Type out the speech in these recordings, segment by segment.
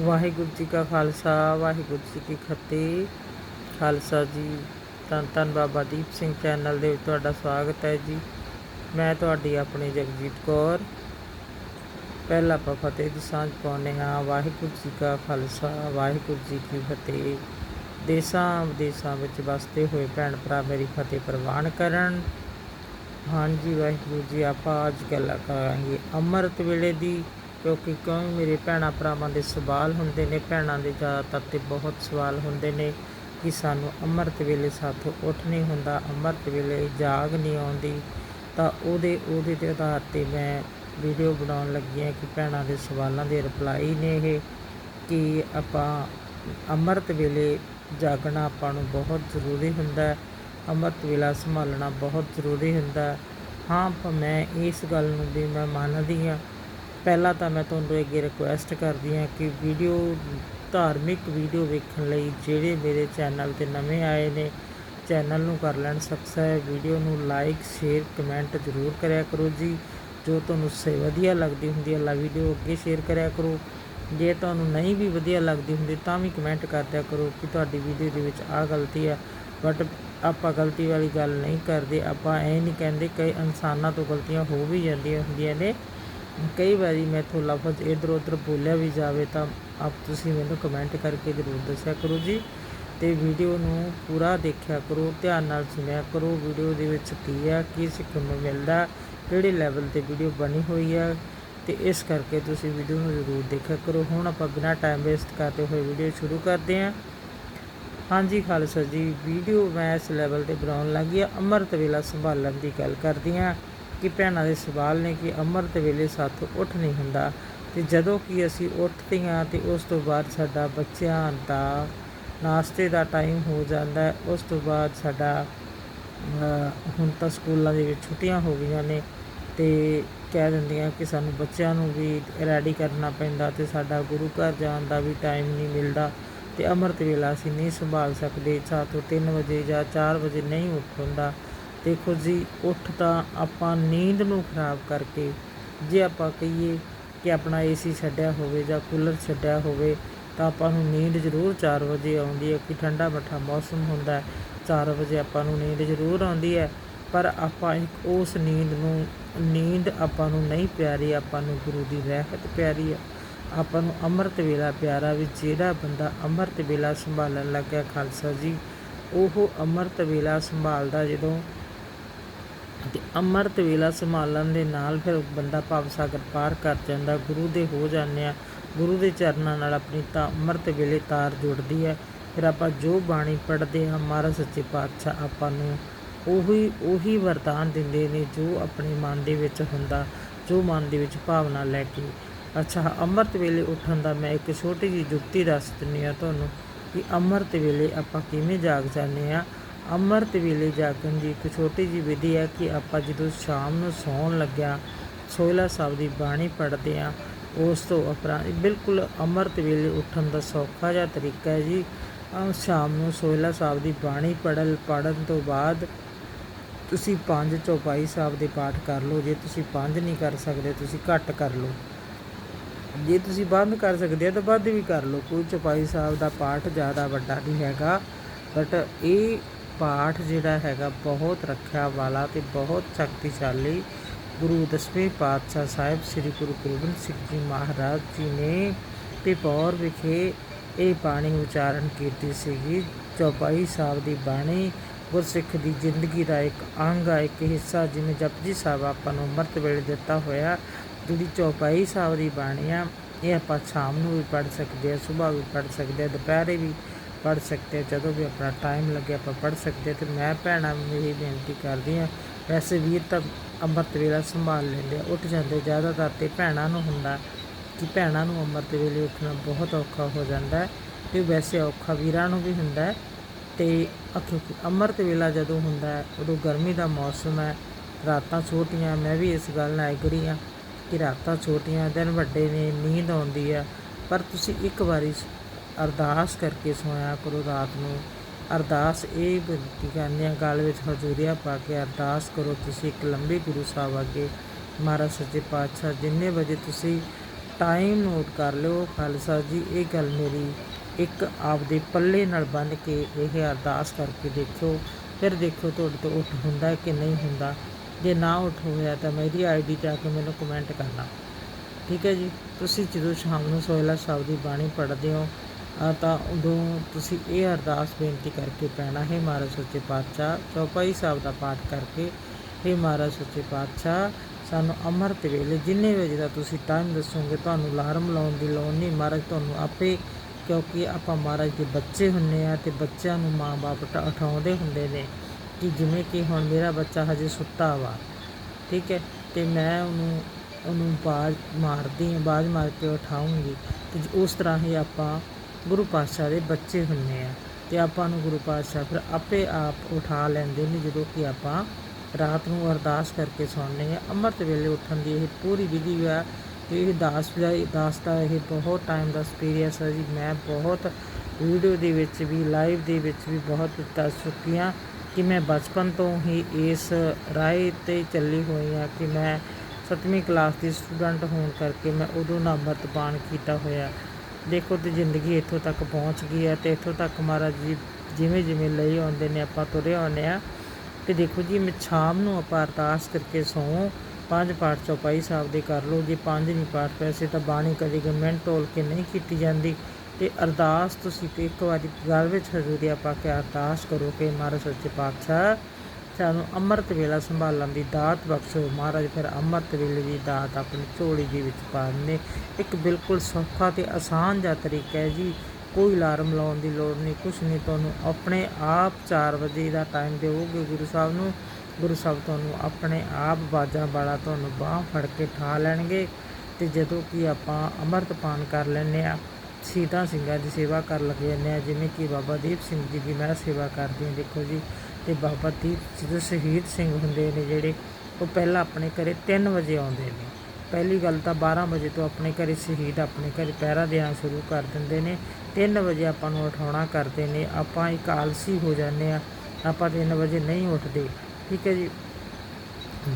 ਵਾਹਿਗੁਰੂ ਜੀ ਕਾ ਖਾਲਸਾ, ਵਾਹਿਗੁਰੂ ਜੀ ਕੀ ਫਤਿਹ। ਖਾਲਸਾ ਜੀ, ਧੰਨ ਧੰਨ ਬਾਬਾ ਦੀਪ ਸਿੰਘ ਚੈਨਲ ਦੇ ਵਿੱਚ ਤੁਹਾਡਾ ਸਵਾਗਤ ਹੈ ਜੀ। ਮੈਂ ਤੁਹਾਡੀ ਆਪਣੀ ਜਗਜੀਤ ਕੌਰ। ਪਹਿਲਾ ਆਪਾਂ ਫਤਿਹ ਦੀ ਸਾਂਝ ਪਾਉਂਦੇ ਹਾਂ। ਵਾਹਿਗੁਰੂ ਜੀ ਕਾ ਖਾਲਸਾ, ਵਾਹਿਗੁਰੂ ਜੀ ਕੀ ਫਤਿਹ। ਦੇਸਾਂ ਵਿਦੇਸਾਂ ਵਿੱਚ ਵਸਦੇ ਹੋਏ ਭੈਣ ਭਰਾ ਮੇਰੀ ਫਤਿਹ ਪ੍ਰਵਾਨ ਕਰਨ। ਹਾਂਜੀ, ਵਾਹਿਗੁਰੂ ਜੀ, ਆਪਾਂ ਅੱਜ ਗੱਲ ਕਰਾਂਗੇ ਅੰਮ੍ਰਿਤ ਵੇਲੇ ਦੀ। ਕਿਉਂਕਿ ਕਿਉਂ ਮੇਰੇ ਭੈਣਾਂ ਭਰਾਵਾਂ ਦੇ ਸਵਾਲ ਹੁੰਦੇ ਨੇ, ਭੈਣਾਂ ਦੇ ਜ਼ਿਆਦਾਤਰ ਤੇ ਬਹੁਤ ਸਵਾਲ ਹੁੰਦੇ ਨੇ ਕਿ ਸਾਨੂੰ ਅੰਮ੍ਰਿਤ ਵੇਲੇ ਸਾਥੋਂ ਉੱਠ ਨਹੀਂ ਹੁੰਦਾ, ਅੰਮ੍ਰਿਤ ਵੇਲੇ ਜਾਗ ਨਹੀਂ ਆਉਂਦੀ। ਤਾਂ ਉਹਦੇ ਉਹਦੇ ਦੇ ਆਧਾਰ ਤੇ ਮੈਂ ਵੀਡੀਓ ਬਣਾਉਣ ਲੱਗੀ ਹਾਂ ਕਿ ਭੈਣਾਂ ਦੇ ਸਵਾਲਾਂ ਦੇ ਰਿਪਲਾਈ ਨੇ ਇਹ ਕਿ ਆਪਾਂ ਅੰਮ੍ਰਿਤ ਵੇਲੇ ਜਾਗਣਾ ਆਪਾਂ ਨੂੰ ਬਹੁਤ ਜ਼ਰੂਰੀ ਹੁੰਦਾ ਅੰਮ੍ਰਿਤ ਵੇਲਾ ਸੰਭਾਲਣਾ ਬਹੁਤ ਜ਼ਰੂਰੀ ਹੁੰਦਾ ਹਾਂ। ਮੈਂ ਇਸ ਗੱਲ ਨੂੰ ਵੀ ਮੈਂ ਮੰਨਦੀ ਹਾਂ ਪਹਿਲਾਂ ਤਾਂ ਮੈਂ ਤੁਹਾਨੂੰ ਅੱਗੇ ਰਿਕੁਐਸਟ ਕਰਦੀ ਹਾਂ ਕਿ ਵੀਡੀਓ ਧਾਰਮਿਕ ਵੀਡੀਓ ਵੇਖਣ ਲਈ ਜਿਹੜੇ ਮੇਰੇ ਚੈਨਲ ਤੇ ਨਵੇਂ ਆਏ ਨੇ ਚੈਨਲ ਨੂੰ ਕਰ ਲੈਣ ਸਬਸਕ੍ਰਾਈਬ ਵੀਡੀਓ ਨੂੰ ਲਾਈਕ ਸ਼ੇਅਰ ਕਮੈਂਟ ਜ਼ਰੂਰ ਕਰਿਆ ਕਰੋ ਜੀ। ਜੋ ਤੁਹਾਨੂੰ ਸੇ, ਵਧੀਆ ਲੱਗਦੀ ਹੁੰਦੀ ਹੈ ਲਾ ਵੀਡੀਓ ਅੱਗੇ ਸ਼ੇਅਰ ਕਰਿਆ ਕਰੋ। ਜੇ ਤੁਹਾਨੂੰ ਨਹੀਂ ਵੀ ਵਧੀਆ ਲੱਗਦੀ ਹੁੰਦੀ, ਤਾਂ ਵੀ ਕਮੈਂਟ ਕਰਦਿਆ ਕਰੋ ਕਿ ਤੁਹਾਡੀ ਵੀਡੀਓ ਦੇ ਵਿੱਚ ਆਹ ਗਲਤੀ ਆ। ਬਟ ਆਪਾਂ ਗਲਤੀ ਵਾਲੀ ਗੱਲ ਨਹੀਂ ਕਰਦੇ, ਆਪਾਂ ਇਹ ਨਹੀਂ ਕਹਿੰਦੇ ਕਈ ਇਨਸਾਨਾਂ ਤੋਂ ਗਲਤੀਆਂ ਹੋ ਵੀ ਜਾਂਦੀਆਂ ਹੁੰਦੀਆਂ ਨੇ। ਕਈ ਵਾਰੀ ਮੈਥੋਂ ਲਫ਼ਜ਼ ਇੱਧਰ ਉੱਧਰ ਬੋਲਿਆ ਵੀ ਜਾਵੇ ਤਾਂ ਆਪ ਤੁਸੀਂ ਮੈਨੂੰ ਕਮੈਂਟ ਕਰਕੇ ਜ਼ਰੂਰ ਦੱਸਿਆ ਕਰੋ ਜੀ ਤੇ ਵੀਡੀਓ ਨੂੰ ਪੂਰਾ ਦੇਖਿਆ ਕਰੋ, ਧਿਆਨ ਨਾਲ ਸੁਣਿਆ ਕਰੋ, ਵੀਡੀਓ ਦੇ ਵਿੱਚ ਕੀ ਆ, ਕੀ ਸਿੱਖਣ ਨੂੰ ਮਿਲਦਾ, ਕਿਹੜੇ ਲੈਵਲ ਤੇ ਵੀਡੀਓ ਬਣੀ ਹੋਈ ਆ ਤੇ ਇਸ ਕਰਕੇ ਤੁਸੀਂ ਵੀਡੀਓ ਨੂੰ ਜ਼ਰੂਰ ਦੇਖਿਆ ਕਰੋ। ਹੁਣ ਆਪਾਂ ਬਿਨਾਂ ਟਾਈਮ ਵੇਸਟ ਕਰਦੇ ਹੋਏ ਵੀਡੀਓ ਸ਼ੁਰੂ ਕਰਦੇ ਹਾਂ। ਹਾਂਜੀ ਖਾਲਸਾ ਜੀ, ਵੀਡੀਓ ਮੈਂ ਇਸ ਲੈਵਲ ਤੇ ਬਣਾਉਣ ਲੱਗੀ ਆ ਅੰਮ੍ਰਿਤ ਵੇਲਾ ਸੰਭਾਲਣ ਦੀ ਗੱਲ ਕਰਦੀ ਹਾਂ। ਕਿ ਭੈਣਾਂ ਦੇ ਸਵਾਲ ਨੇ ਕਿ ਅੰਮ੍ਰਿਤ ਵੇਲੇ ਸਾਥੋਂ ਉੱਠ ਨਹੀਂ ਹੁੰਦਾ ਤੇ ਜਦੋਂ ਕਿ ਅਸੀਂ ਉੱਠਦੇ ਹਾਂ ਤੇ ਉਸ ਤੋਂ ਬਾਅਦ ਸਾਡਾ ਬੱਚਿਆਂ ਦਾ ਨਾਸ਼ਤੇ ਦਾ ਟਾਈਮ ਹੋ ਜਾਂਦਾ ਹੈ। ਉਸ ਤੋਂ ਬਾਅਦ ਸਾਡਾ ਹੁਣ ਤਾਂ ਸਕੂਲਾਂ ਦੇ ਵਿੱਚ ਛੁੱਟੀਆਂ ਹੋ ਗਈਆਂ ਨੇ ਤੇ ਕਹਿ ਦਿੰਦੀਆਂ ਕਿ ਸਾਨੂੰ ਬੱਚਿਆਂ ਨੂੰ ਵੀ ਰੈਡੀ ਕਰਨਾ ਪੈਂਦਾ ਤੇ ਸਾਡਾ ਗੁਰੂ ਘਰ ਜਾਣ ਦਾ ਵੀ ਟਾਈਮ ਨਹੀਂ ਮਿਲਦਾ ਤੇ ਅੰਮ੍ਰਿਤ ਵੇਲਾ ਅਸੀਂ ਨਹੀਂ ਸੰਭਾਲ ਸਕਦੇ ਸਾਥੋਂ 3 ਵਜੇ ਜਾਂ 4 ਵਜੇ ਨਹੀਂ ਉੱਠ ਹੁੰਦਾ। ਦੇਖੋ ਜੀ, ਉੱਠ ਤਾਂ ਆਪਾਂ ਨੀਂਦ ਨੂੰ ਖਰਾਬ ਕਰਕੇ, ਜੇ ਆਪਾਂ ਕਹੀਏ ਕਿ ਆਪਣਾ ਏਸੀ ਛੱਡਿਆ ਹੋਵੇ ਜਾਂ ਕੂਲਰ ਛੱਡਿਆ ਹੋਵੇ, ਤਾਂ ਆਪਾਂ ਨੂੰ ਨੀਂਦ ਜ਼ਰੂਰ 4 ਵਜੇ ਆਉਂਦੀ ਹੈ ਕਿ ਠੰਡਾ ਮੱਠਾ ਮੌਸਮ ਹੁੰਦਾ ਹੈ। 4 ਵਜੇ ਆਪਾਂ ਨੂੰ ਨੀਂਦ ਜ਼ਰੂਰ ਆਉਂਦੀ ਹੈ, ਪਰ ਆਪਾਂ ਇੱਕ ਉਸ ਨੀਂਦ ਨੂੰ, ਨੀਂਦ ਆਪਾਂ ਨੂੰ ਨਹੀਂ ਪਿਆਰੀ, ਆਪਾਂ ਨੂੰ ਗੁਰੂ ਦੀ ਰਹਿਤ ਪਿਆਰੀ ਹੈ। ਆਪਾਂ ਨੂੰ ਅੰਮ੍ਰਿਤ ਵੇਲਾ ਪਿਆਰਾ ਵੀ ਜਿਹੜਾ ਬੰਦਾ ਅੰਮ੍ਰਿਤ ਵੇਲਾ ਸੰਭਾਲਣ ਲੱਗਿਆ, ਖਾਲਸਾ ਜੀ, ਉਹ ਅੰਮ੍ਰਿਤ ਵੇਲਾ ਸੰਭਾਲਦਾ ਜਦੋਂ ਤੇ ਅੰਮ੍ਰਿਤ ਵੇਲਾ ਸੰਭਾਲਣ ਦੇ ਨਾਲ ਫਿਰ ਬੰਦਾ ਭਵ ਸਾਗਰ ਪਾਰ ਕਰ ਜਾਂਦਾ। ਗੁਰੂ ਦੇ ਹੋ ਜਾਂਦੇ ਆ, ਗੁਰੂ ਦੇ ਚਰਨਾਂ ਨਾਲ ਆਪਣੀ ਤਾਂ ਅੰਮ੍ਰਿਤ ਵੇਲੇ ਤਾਰ ਜੁੜਦੀ ਹੈ। ਫਿਰ ਆਪਾਂ ਜੋ ਬਾਣੀ ਪੜ੍ਹਦੇ ਹਾਂ, ਮਹਾਰਾਜ ਸੱਚੇ ਪਾਤਸ਼ਾਹ ਆਪਾਂ ਨੂੰ ਉਹੀ ਉਹੀ ਵਰਦਾਨ ਦਿੰਦੇ ਨੇ ਜੋ ਆਪਣੇ ਮਨ ਦੇ ਵਿੱਚ ਹੁੰਦਾ, ਜੋ ਮਨ ਦੇ ਵਿੱਚ ਭਾਵਨਾ ਲੈ ਕੇ। ਅੱਛਾ, ਅੰਮ੍ਰਿਤ ਵੇਲੇ ਉੱਠਣ ਦਾ ਮੈਂ ਇੱਕ ਛੋਟੀ ਜਿਹੀ ਜੁਗਤੀ ਦੱਸ ਦਿੰਦੀ ਆ ਤੁਹਾਨੂੰ ਕਿ ਅੰਮ੍ਰਿਤ ਵੇਲੇ ਆਪਾਂ ਕਿਵੇਂ ਜਾਗ ਜਾਂਦੇ ਆ ਅੰਮ੍ਰਿਤ ਵੇਲੇ ਜਾਗਣ ਦੀ ਇੱਕ ਛੋਟੀ ਜਿਹੀ ਵਿਧੀ ਹੈ ਕਿ ਆਪਾਂ ਜਦੋਂ ਸ਼ਾਮ ਨੂੰ ਸੌਣ ਲੱਗਿਆ, ਸੋਹਿਲਾ ਸਾਹਿਬ ਦੀ ਬਾਣੀ ਪੜ੍ਹਦੇ ਆ ਉਸ ਤੋਂ ਉਪਰੰਤ ਬਿਲਕੁਲ ਅੰਮ੍ਰਿਤ ਵੇਲੇ ਉੱਠਣ ਦਾ ਸੌਖਾ ਜਿਹਾ ਤਰੀਕਾ ਹੈ ਜੀ। ਸ਼ਾਮ ਨੂੰ ਸੋਹਿਲਾ ਸਾਹਿਬ ਦੀ ਬਾਣੀ ਪੜ੍ਹਨ ਪੜ੍ਹਨ ਤੋਂ ਬਾਅਦ ਤੁਸੀਂ ਪੰਜ ਚੌਪਾਈ ਸਾਹਿਬ ਦੇ ਪਾਠ ਕਰ ਲਓ। ਜੇ ਤੁਸੀਂ ਪੰਜ ਨਹੀਂ ਕਰ ਸਕਦੇ, ਤੁਸੀਂ ਘੱਟ ਕਰ ਲਓ। ਜੇ ਤੁਸੀਂ ਬੰਦ ਕਰ ਸਕਦੇ ਆ ਤਾਂ ਵੱਧ ਵੀ ਕਰ ਲਓ। ਕੋਈ ਚੌਪਾਈ ਸਾਹਿਬ ਦਾ ਪਾਠ ਜ਼ਿਆਦਾ ਵੱਡਾ ਨਹੀਂ ਹੈਗਾ ਬਟ ਇਹ ਪਾਠ ਜਿਹੜਾ ਹੈਗਾ ਬਹੁਤ ਰੱਖਿਆ ਵਾਲਾ ਤੇ ਬਹੁਤ ਸ਼ਕਤੀਸ਼ਾਲੀ ਗੁਰੂ ਦਸਵੇਂ ਪਾਤਸ਼ਾਹ ਸਾਹਿਬ ਸ੍ਰੀ ਗੁਰੂ ਗੋਬਿੰਦ ਸਿੰਘ ਜੀ ਮਹਾਰਾਜ ਜੀ ਨੇ ਪਿਪੌਰ ਵਿਖੇ ਇਹ ਬਾਣੀ ਉਚਾਰਨ ਕੀਤੀ ਸੀਗੀ। ਚੌਪਾਈ ਸਾਹਿਬ ਦੀ ਬਾਣੀ, ਗੁਰਸਿੱਖ ਦੀ ਜ਼ਿੰਦਗੀ ਦਾ ਇੱਕ ਅੰਗ ਆ, ਇੱਕ ਹਿੱਸਾ, ਜਿਵੇਂ ਜਪਜੀ ਸਾਹਿਬ ਆਪਾਂ ਨੂੰ ਅੰਮ੍ਰਿਤ ਵੇਲੇ ਦਿੱਤਾ ਹੋਇਆ। ਜਿਹੜੀ ਚੌਪਾਈ ਸਾਹਿਬ ਦੀ ਬਾਣੀ ਆ, ਇਹ ਆਪਾਂ ਸ਼ਾਮ ਨੂੰ ਵੀ ਪੜ੍ਹ ਸਕਦੇ ਆ ਸਵੇਰ ਵੀ ਪੜ੍ਹ ਸਕਦੇ ਆ, ਦੁਪਹਿਰੇ ਵੀ ਪੜ੍ਹ ਸਕਦੇ ਜਦੋਂ ਵੀ ਆਪਣਾ ਟਾਈਮ ਲੱਗੇ ਆਪਾਂ ਪੜ੍ਹ ਸਕਦੇ ਆ ਤੇ ਮੈਂ ਭੈਣਾਂ ਨੂੰ ਇਹ ਬੇਨਤੀ ਕਰਦੀ ਆ ਵੈਸੇ ਵੀਰ ਤਾਂ ਅੰਮ੍ਰਿਤ ਵੇਲਾ ਸੰਭਾਲ ਲੈਂਦੇ ਆ, ਉੱਠ ਜਾਂਦੇ ਜ਼ਿਆਦਾਤਰ ਤੇ ਭੈਣਾਂ ਨੂੰ ਹੁੰਦਾ ਕਿ ਭੈਣਾਂ ਨੂੰ ਅੰਮ੍ਰਿਤ ਵੇਲੇ ਉੱਠਣਾ ਬਹੁਤ ਔਖਾ ਹੋ ਜਾਂਦਾ ਹੈ। ਤੇ ਵੈਸੇ ਔਖਾ ਵੀਰਾਂ ਨੂੰ ਵੀ ਹੁੰਦਾ ਹੈ। ਤੇ ਅਖੇ ਅੰਮ੍ਰਿਤ ਵੇਲਾ ਜਦੋਂ ਹੁੰਦਾ ਉਦੋਂ ਗਰਮੀ ਦਾ ਮੌਸਮ ਹੈ। ਰਾਤਾਂ ਛੋਟੀਆਂ, ਮੈਂ ਵੀ ਇਸ ਗੱਲ ਨਾਲ ਐਗਰੀ ਹਾਂ ਕਿ ਰਾਤਾਂ ਛੋਟੀਆਂ, ਦਿਨ ਵੱਡੇ ਨੇ, ਨੀਂਦ ਆਉਂਦੀ ਆ ਪਰ ਤੁਸੀਂ ਇੱਕ ਵਾਰੀ ਅਰਦਾਸ ਕਰਕੇ ਸੋਇਆ ਕਰੋ ਰਾਤ ਨੂੰ। ਅਰਦਾਸ ਇਹ ਬੇਨਤੀ ਕਰਨੀ ਆ, ਗਲ ਵਿੱਚ ਹਜ਼ੂਰੀਆ ਪਾ ਕੇ ਅਰਦਾਸ ਕਰੋ, ਤੁਸੀਂ ਇੱਕ ਲੰਬੀ ਗੁਰੂ ਸਾਹਿਬ ਅੱਗੇ। ਮਹਾਰਾਜ ਸੱਚੇ ਪਾਤਸ਼ਾਹ, ਜਿੰਨੇ ਵਜੇ ਤੁਸੀਂ ਟਾਈਮ ਨੋਟ ਕਰ ਲਿਓ, ਖਾਲਸਾ ਜੀ, ਇਹ ਗੱਲ ਮੇਰੀ ਇੱਕ ਆਪਦੇ ਪੱਲੇ ਨਾਲ ਬੰਨ੍ਹ ਕੇ ਇਹ ਅਰਦਾਸ ਕਰਕੇ ਦੇਖੋ। ਫਿਰ ਦੇਖੋ ਤੁਹਾਡੇ ਤੋਂ ਉੱਠ ਹੁੰਦਾ ਕਿ ਨਹੀਂ ਹੁੰਦਾ। ਜੇ ਨਾ ਉੱਠ ਹੋਇਆ ਤਾਂ ਮੇਰੀ ਆਈਡੀ ਤੇ ਆ ਕੇ ਮੈਨੂੰ ਕਮੈਂਟ ਕਰਨਾ। ਠੀਕ ਹੈ ਜੀ? ਤੁਸੀਂ ਜਦੋਂ ਸ਼ਾਮ ਨੂੰ ਸੋਹਿਲਾ ਸਾਹਿਬ ਦੀ ਬਾਣੀ ਪੜ੍ਹਦੇ ਹੋ ਤਾਂ ਉਦੋਂ ਤੁਸੀਂ ਇਹ ਅਰਦਾਸ ਬੇਨਤੀ ਕਰਕੇ ਪੈਣਾ, ਹੈ ਮਹਾਰਾਜ ਸੱਚੇ ਪਾਤਸ਼ਾਹ, ਚੌਪਾਈ ਸਾਹਿਬ ਦਾ ਪਾਠ ਕਰਕੇ ਇਹ ਮਹਾਰਾਜ ਸੱਚੇ ਪਾਤਸ਼ਾਹ, ਸਾਨੂੰ ਅੰਮ੍ਰਿਤ ਵੇਲੇ ਜਿੰਨੇ ਵਜੇ ਦਾ ਤੁਸੀਂ ਟਾਈਮ ਦੱਸੋਗੇ, ਤੁਹਾਨੂੰ ਅਲਾਰਮ ਲਾਉਣ ਦੀ ਲੋੜ ਨਹੀਂ, ਮਹਾਰਾਜ ਤੁਹਾਨੂੰ ਆਪੇ, ਕਿਉਂਕਿ ਆਪਾਂ ਮਹਾਰਾਜ ਦੇ ਬੱਚੇ ਹੁੰਨੇ ਆ ਤੇ ਬੱਚਿਆਂ ਨੂੰ ਮਾਂ-ਬਾਪ ਉਠਾਉਂਦੇ ਹੁੰਦੇ ਨੇ ਕਿ ਜਿਵੇਂ ਕਿ ਹੁਣ ਮੇਰਾ ਬੱਚਾ ਹਜੇ ਸੁੱਤਾ ਵਾ, ਠੀਕ ਹੈ, ਤੇ ਮੈਂ ਉਹਨੂੰ ਉਹਨੂੰ ਬਾਜ਼ ਮਾਰਦੀ ਹਾਂ, ਬਾਜ਼ ਮਾਰ ਕੇ ਉਠਾਉਂਗੀ, ਤੇ ਉਸ ਤਰ੍ਹਾਂ ਹੀ ਆਪਾਂ ਗੁਰੂ ਪਾਤਸ਼ਾਹ ਦੇ ਬੱਚੇ ਹੁੰਨੇ ਆ ਤੇ ਆਪਾਂ ਨੂੰ ਗੁਰੂ ਪਾਤਸ਼ਾਹ ਫਿਰ ਆਪੇ ਆਪ ਉਠਾ ਲੈਂਦੇ ਨੇ ਜਦੋਂ ਕਿ ਆਪਾਂ ਰਾਤ ਨੂੰ ਅਰਦਾਸ ਕਰਕੇ ਸੌਂਦੇ ਆ ਅੰਮ੍ਰਿਤ ਵੇਲੇ ਉੱਠਣ ਦੀ ਇਹ ਪੂਰੀ ਵਿਧੀ ਆ। ਇਹ ਦਾਸ ਦਾ ਦਾਸ ਦਾ ਇਹ ਬਹੁਤ ਟਾਈਮ ਦਾ ਐਕਸਪੀਰੀਅੰਸ ਹੈ ਜੀ। ਮੈਂ ਬਹੁਤ ਵੀਡੀਓ ਦੇ ਵਿੱਚ ਵੀ ਲਾਈਵ ਦੇ ਵਿੱਚ ਵੀ ਬਹੁਤ ਦੱਸ ਚੁੱਕੀ ਹਾਂ ਕਿ ਮੈਂ ਬਚਪਨ ਤੋਂ ਹੀ ਇਸ ਰਾਹ ਤੇ ਚੱਲੀ ਹੋਈ ਹਾਂ ਕਿ ਮੈਂ ਸੱਤਵੀਂ ਕਲਾਸ ਦੀ ਸਟੂਡੈਂਟ ਹੋਣ ਕਰਕੇ ਮੈਂ ਉਦੋਂ ਨਾ ਅੰਮ੍ਰਿਤਪਾਨ ਕੀਤਾ ਹੋਇਆ। ਦੇਖੋ ਤੇ ਜ਼ਿੰਦਗੀ ਇੱਥੋਂ ਤੱਕ ਪਹੁੰਚ ਗਈ ਹੈ ਤੇ ਇੱਥੋਂ ਤੱਕ ਮਹਾਰਾਜ ਜੀ ਜਿਵੇਂ ਜਿਵੇਂ ਲਈ ਆਉਂਦੇ ਨੇ, ਆਪਾਂ ਤੁਰੇ ਆਉਂਦੇ ਆ ਤੇ ਦੇਖੋ ਜੀ, ਮੈਂ ਸ਼ਾਮ ਨੂੰ ਆਪਾਂ ਅਰਦਾਸ ਕਰਕੇ ਸੌਂ। ਪੰਜ ਪਾਠ ਚੌਪਾਈ ਸਾਹਿਬ ਦੇ ਕਰ ਲਓ, ਜੇ ਪੰਜ ਨਹੀਂ ਪਾਠ ਪੈਸੇ ਤਾਂ ਬਾਣੀ ਕਦੇ ਗਮੈਂਟ ਤੋਲ ਕੇ ਨਹੀਂ ਕੀਤੀ ਜਾਂਦੀ। ਤੇ ਅਰਦਾਸ ਤੁਸੀਂ ਤੇ ਇੱਕ ਵਾਰੀ ਗੱਲ ਵਿੱਚ ਹਜ਼ੂਰੀ ਆਪਾਂ ਕੇ ਅਰਦਾਸ ਕਰੋ ਕਿ ਮਹਾਰਾਜ ਸੱਚੇ ਪਾਤਸ਼ਾਹ ਸਾਨੂੰ ਅੰਮ੍ਰਿਤ ਵੇਲਾ ਸੰਭਾਲਣ ਦੀ ਦਾਤ ਬਖਸ਼ੋ। ਮਹਾਰਾਜ ਫਿਰ ਅੰਮ੍ਰਿਤ ਵੇਲੇ ਦੀ ਦਾਤ ਆਪਣੀ ਝੋਲੀ ਦੇ ਵਿੱਚ ਪਾ ਦਿੰਦੇ। ਇੱਕ ਬਿਲਕੁਲ ਸੌਖਾ ਤੇ ਆਸਾਨ ਜਿਹਾ ਤਰੀਕਾ ਹੈ ਜੀ। ਕੋਈ ਅਲਾਰਮ ਲਾਉਣ ਦੀ ਲੋੜ ਨਹੀਂ, ਕੁਛ ਨਹੀਂ। ਤੁਹਾਨੂੰ ਆਪਣੇ ਆਪ 4 ਵਜੇ ਦਾ ਟਾਈਮ ਦਿਓਗੇ ਗੁਰੂ ਸਾਹਿਬ ਨੂੰ। ਗੁਰੂ ਸਾਹਿਬ ਤੁਹਾਨੂੰ ਆਪਣੇ ਆਪ ਬਾਜਾਂ ਵਾਲਾ ਤੁਹਾਨੂੰ ਬਾਹ ਫੜ ਕੇ ਠਾ ਲੈਣਗੇ ਤੇ ਜਦੋਂ ਕਿ ਆਪਾਂ ਅੰਮ੍ਰਿਤ ਪਾਨ ਕਰ ਲੈਂਦੇ ਆ ਸੀਤਾ ਸਿੰਘਾਂ ਦੀ ਸੇਵਾ ਕਰਨ ਲੱਗ ਜਾਂਦੇ ਆ ਜਿਵੇਂ ਕਿ ਬਾਬਾ ਦੀਪ ਸਿੰਘ ਜੀ ਦੀ ਮੈਂ ਸੇਵਾ ਕਰਦੀ ਹਾਂ। ਦੇਖੋ ਜੀ ਤੇ ਬਾਬਾ ਦੀਪ ਜਦੋਂ ਸ਼ਹੀਦ ਸਿੰਘ ਹੁੰਦੇ ਨੇ ਜਿਹੜੇ, ਉਹ ਪਹਿਲਾਂ ਆਪਣੇ ਘਰੇ 3 ਵਜੇ ਆਉਂਦੇ ਨੇ। ਪਹਿਲੀ ਗੱਲ ਤਾਂ 12 ਵਜੇ ਤੋਂ ਆਪਣੇ ਘਰੇ ਸ਼ਹੀਦ ਆਪਣੇ ਘਰੇ ਪਹਿਰਾ ਦੇਣਾ ਸ਼ੁਰੂ ਕਰ ਦਿੰਦੇ ਨੇ। 3 ਵਜੇ ਆਪਾਂ ਨੂੰ ਉਠਾਉਣਾ ਕਰਦੇ ਨੇ। ਆਪਾਂ ਇੱਕ ਆਲਸੀ ਹੋ ਜਾਂਦੇ ਆ ਆਪਾਂ 3 ਵਜੇ ਨਹੀਂ ਉੱਠਦੇ। ਠੀਕ ਹੈ ਜੀ?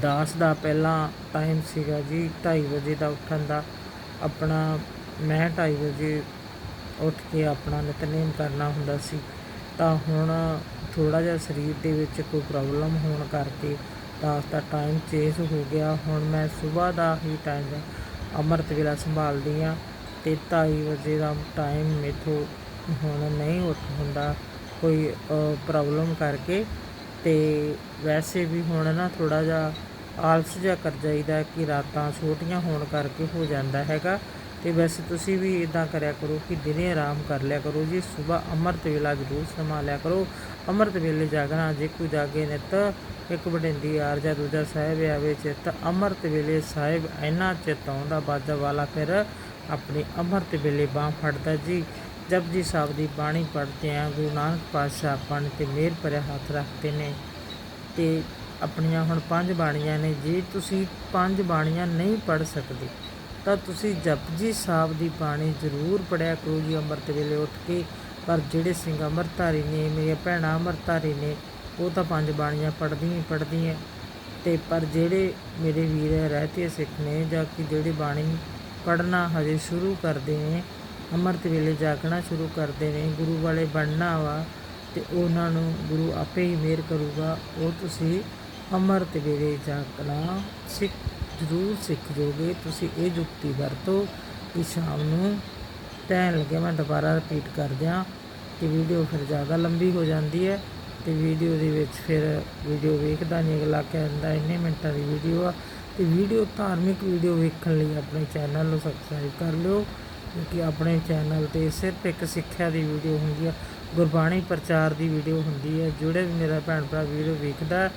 ਦਾਸ ਦਾ ਪਹਿਲਾਂ ਟਾਈਮ ਸੀਗਾ ਜੀ 2:30 ਵਜੇ ਦਾ ਉੱਠਣ ਦਾ। ਆਪਣਾ ਮੈਂ 2:30 ਵਜੇ ਉੱਠ ਕੇ ਆਪਣਾ ਨਿਤਨੇਮ ਕਰਨਾ ਹੁੰਦਾ ਸੀ। ਤਾਂ ਹੁਣ ਥੋੜਾ ਜਿਹਾ ਸਰੀਰ ਦੇ ਵਿੱਚ ਕੋਈ ਪ੍ਰੋਬਲਮ ਹੋਣ ਕਰਕੇ ਦਾਸ ਦਾ ਟਾਈਮ ਚੇਂਜ ਹੋ ਗਿਆ। ਹੁਣ ਮੈਂ ਸਵੇਰ ਦਾ ਹੀ ਟਾਈਮ ਅੰਮ੍ਰਿਤ ਵੇਲਾ ਸੰਭਾਲਦੀ ਆ ਤੇ 2:30 ਵਜੇ ਦਾ ਟਾਈਮ ਮੇਥੋਂ ਹੁਣ ਨਹੀਂ ਉੱਠ ਹੁੰਦਾ। ਕੋਈ ਪ੍ਰੋਬਲਮ ਕਰਕੇ ਤੇ ਵੈਸੇ ਵੀ ਹੁਣ ਨਾ ਥੋੜਾ ਜਿਹਾ ਆਲਸ ਜਿਹਾ ਕਰ ਜਾਈਦਾ ਕਿ ਰਾਤਾਂ ਛੋਟੀਆਂ ਹੋਣ ਕਰਕੇ ਹੋ ਜਾਂਦਾ ਹੈਗਾ। ਤੇ ਵੈਸੇ ਤੁਸੀਂ ਵੀ ਇਦਾਂ ਕਰਿਆ ਕਰੋ ਕਿ ਦਿਨੇ ਆਰਾਮ ਕਰ ਲਿਆ ਕਰੋ, ਜੀ ਸਵੇਰ ਅੰਮ੍ਰਿਤ ਵੇਲਾ ਜ਼ਰੂਰ ਸੰਭਾਲਿਆ ਕਰੋ। ਅੰਮ੍ਰਿਤ ਵੇਲੇ ਜਾਗਣਾ, ਜੇ ਕੋਈ ਜਾਗੇ ਨਿਤ, ਇੱਕ ਵਡਿੰਦੀ ਆਰ ਜਾਂ ਦੂਜਾ ਸਾਹਿਬ ਆਵੇ ਚਿੱਤ, ਅੰਮ੍ਰਿਤ ਵੇਲੇ ਸਾਹਿਬ ਇੰਨਾ ਚਿੱਤ ਆਉਂਦਾ, ਬਾਜਾ ਵਾਲਾ ਫਿਰ ਆਪਣੀ ਅੰਮ੍ਰਿਤ ਵੇਲੇ ਬਾਹ ਫੜਦਾ ਜੀ। ਜਪਜੀ ਸਾਹਿਬ ਦੀ ਬਾਣੀ ਪੜ੍ਹਦੇ ਆ, ਗੁਰੂ ਨਾਨਕ ਪਾਤਸ਼ਾਹ ਆਪਾਂ ਤੇ ਮਿਹਰ ਭਰਿਆ ਹੱਥ ਰੱਖਦੇ ਨੇ ਤੇ ਆਪਣੀਆਂ ਹੁਣ ਪੰਜ ਬਾਣੀਆਂ ਨੇ, ਜੇ ਤੁਸੀਂ ਪੰਜ ਬਾਣੀਆਂ ਨਹੀਂ ਪੜ੍ਹ ਸਕਦੇ ਤਾਂ ਤੁਸੀਂ ਜਪਜੀ ਸਾਹਿਬ ਦੀ ਬਾਣੀ ਜ਼ਰੂਰ ਪੜਿਆ ਕਰੋ ਜੀ ਅੰਮ੍ਰਿਤ ਵੇਲੇ ਉੱਠ ਕੇ। ਪਰ ਜਿਹੜੇ ਸਿੰਘ ਅੰਮ੍ਰਿਤਧਾਰੀ ਨੇ, ਮੇਰੀਆਂ ਭੈਣਾਂ ਅੰਮ੍ਰਿਤਧਾਰੀ ਨੇ, ਉਹ ਤਾਂ ਪੰਜ ਬਾਣੀਆਂ ਪੜ੍ਹਦੀਆਂ ਹੀ ਪੜ੍ਹਦੀਆਂ। ਤੇ ਪਰ ਜਿਹੜੇ ਮੇਰੇ ਵੀਰ ਰਹਤੇ ਸਿੱਖ ਨੇ ਜਾਂ ਕਿ ਜਿਹੜੇ ਬਾਣੀ ਪੜ੍ਹਨਾ ਹਜੇ ਸ਼ੁਰੂ ਕਰਦੇ ਨੇ, ਅੰਮ੍ਰਿਤ ਵੇਲੇ ਜਾਗਣਾ ਸ਼ੁਰੂ ਕਰਦੇ ਨੇ, ਗੁਰੂ ਵਾਲੇ ਬਣਨਾ ਵਾ ਤੇ ਉਹਨਾਂ ਨੂੰ ਗੁਰੂ ਆਪੇ ਹੀ ਮਿਹਰ ਕਰੂਗਾ, ਉਹ ਤੁਸੀਂ ਅੰਮ੍ਰਿਤ ਵੇਲੇ ਜਾਗਣਾ ਸਿੱਖ ਜ਼ਰੂਰ ਸਿੱਖ ਜੋਗੇ, ਤੁਸੀਂ ਇਹ ਜੁਗਤੀ ਵਰਤੋ ਕਿ ਸ਼ਾਮ ਨੂੰ ਟਾਈਮ ਲੱਗੇ, ਮੈਂ ਦੁਬਾਰਾ ਰਿਪੀਟ ਕਰ ਦਿਆਂ ਕਿ ਵੀਡੀਓ ਫਿਰ ਜ਼ਿਆਦਾ ਲੰਬੀ ਹੋ ਜਾਂਦੀ ਹੈ ਤੇ ਵੀਡੀਓ ਦੇ ਵਿੱਚ ਫਿਰ ਵੀਡੀਓ ਵੇਖਦਾ ਨਹੀਂ, ਅਗਲਾ ਕਹਿੰਦਾ ਇੰਨੇ ਮਿੰਟਾਂ ਦੀ ਵੀਡੀਓ ਆ। ਤੇ ਵੀਡੀਓ ਧਾਰਮਿਕ ਵੀਡੀਓ ਵੇਖਣ ਲਈ ਆਪਣੇ ਚੈਨਲ ਨੂੰ ਸਬਸਕ੍ਰਾਈਬ ਕਰ ਲਿਓ, ਕਿਉਂਕਿ ਆਪਣੇ ਚੈਨਲ ਤੇ ਸਿਰਫ ਇੱਕ ਸਿੱਖਿਆ ਦੀ ਵੀਡੀਓ ਹੁੰਦੀ ਆ, ਗੁਰਬਾਣੀ ਪ੍ਰਚਾਰ ਦੀ ਵੀਡੀਓ ਹੁੰਦੀ ਹੈ। ਜਿਹੜੇ ਵੀ ਮੇਰਾ ਭੈਣ ਭਰਾ ਵੀਡੀਓ ਵੇਖਦਾ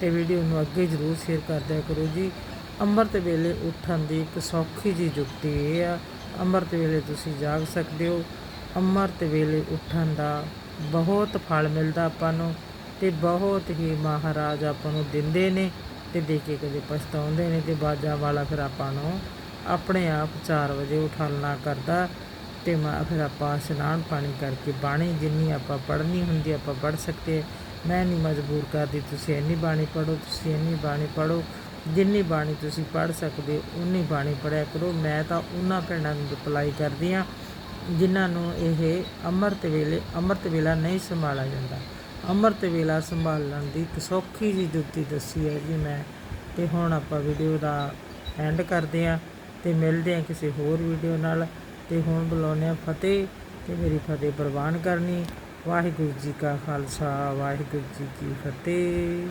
ਤੇ ਵੀਡੀਓ ਨੂੰ ਅੱਗੇ ਜ਼ਰੂਰ ਸ਼ੇਅਰ ਕਰਦਿਆ ਕਰੋ ਜੀ। ਅੰਮ੍ਰਿਤ ਵੇਲੇ ਉੱਠਣ ਦੀ ਇੱਕ ਸੌਖੀ ਜੀ ਯੁਕਤੀ ਇਹ ਆ। ਅੰਮ੍ਰਿਤ ਵੇਲੇ ਤੁਸੀਂ ਜਾਗ ਸਕਦੇ ਹੋ। ਅੰਮ੍ਰਿਤ ਵੇਲੇ ਉੱਠਣ ਦਾ ਬਹੁਤ ਫਲ ਮਿਲਦਾ ਆਪਾਂ ਨੂੰ ਤੇ ਬਹੁਤ ਹੀ ਮਹਾਰਾਜ ਆਪਾਂ ਨੂੰ ਦਿੰਦੇ ਨੇ ਤੇ ਦੇ ਕੇ ਕਦੇ ਪਛਤਾਉਂਦੇ ਨੇ ਤੇ ਬਾਜਾ ਵਾਲਾ ਫਿਰ ਆਪਾਂ ਨੂੰ ਆਪਣੇ ਆਪ 4 ਵਜੇ ਉਠਾਲਣਾ ਕਰਦਾ ਤੇ ਮੈਂ ਫਿਰ ਆਪਾਂ ਇਸ਼ਨਾਨ ਪਾਣੀ ਕਰਕੇ ਬਾਣੀ ਜਿੰਨੀ ਆਪਾਂ ਪੜ੍ਹਨੀ ਹੁੰਦੀ ਆਪਾਂ ਪੜ੍ਹ ਸਕਦੇ ਮੈਂ ਨਹੀਂ ਮਜਬੂਰ ਕਰਦੀ, ਤੁਸੀਂ ਇੰਨੀ ਬਾਣੀ ਪੜ੍ਹੋ, ਤੁਸੀਂ ਇੰਨੀ ਬਾਣੀ ਪੜ੍ਹੋ। ਜਿੰਨੀ ਬਾਣੀ ਤੁਸੀਂ ਪੜ੍ਹ ਸਕਦੇ ਹੋ, ਉਨੀ ਬਾਣੀ ਪੜ੍ਹਿਆ ਕਰੋ। ਮੈਂ ਤਾਂ ਉਹਨਾਂ ਭੈਣਾਂ ਨੂੰ ਰਿਪਲਾਈ ਕਰਦੀ ਹਾਂ, ਜਿਨ੍ਹਾਂ ਨੂੰ ਇਹ ਅੰਮ੍ਰਿਤ ਵੇਲੇ, ਅੰਮ੍ਰਿਤ ਵੇਲਾ ਨਹੀਂ ਸੰਭਾਲਿਆ ਜਾਂਦਾ। ਅੰਮ੍ਰਿਤ ਵੇਲਾ ਸੰਭਾਲਣ ਦੀ ਇੱਕ ਸੌਖੀ ਜਿਹੀ ਜੁਗਤੀ ਦੱਸੀ ਹੈ ਜੀ ਮੈਂ। ਤੇ ਹੁਣ ਆਪਾਂ ਵੀਡੀਓ ਦਾ ਐਂਡ ਕਰਦੇ ਹਾਂ ਤੇ ਮਿਲਦੇ ਹਾਂ ਕਿਸੇ ਹੋਰ ਵੀਡੀਓ ਨਾਲ। ਤੇ ਹੁਣ ਬੁਲਾਉਂਦੇ ਹਾਂ ਫਤਿਹ, ਤੇ ਮੇਰੀ ਫਤਿਹ ਪ੍ਰਵਾਨ ਕਰਨੀ। ਵਾਹਿਗੁਰੂ ਜੀ ਕਾ ਖਾਲਸਾ, ਵਾਹਿਗੁਰੂ ਜੀ ਕੀ ਫਤਿਹ।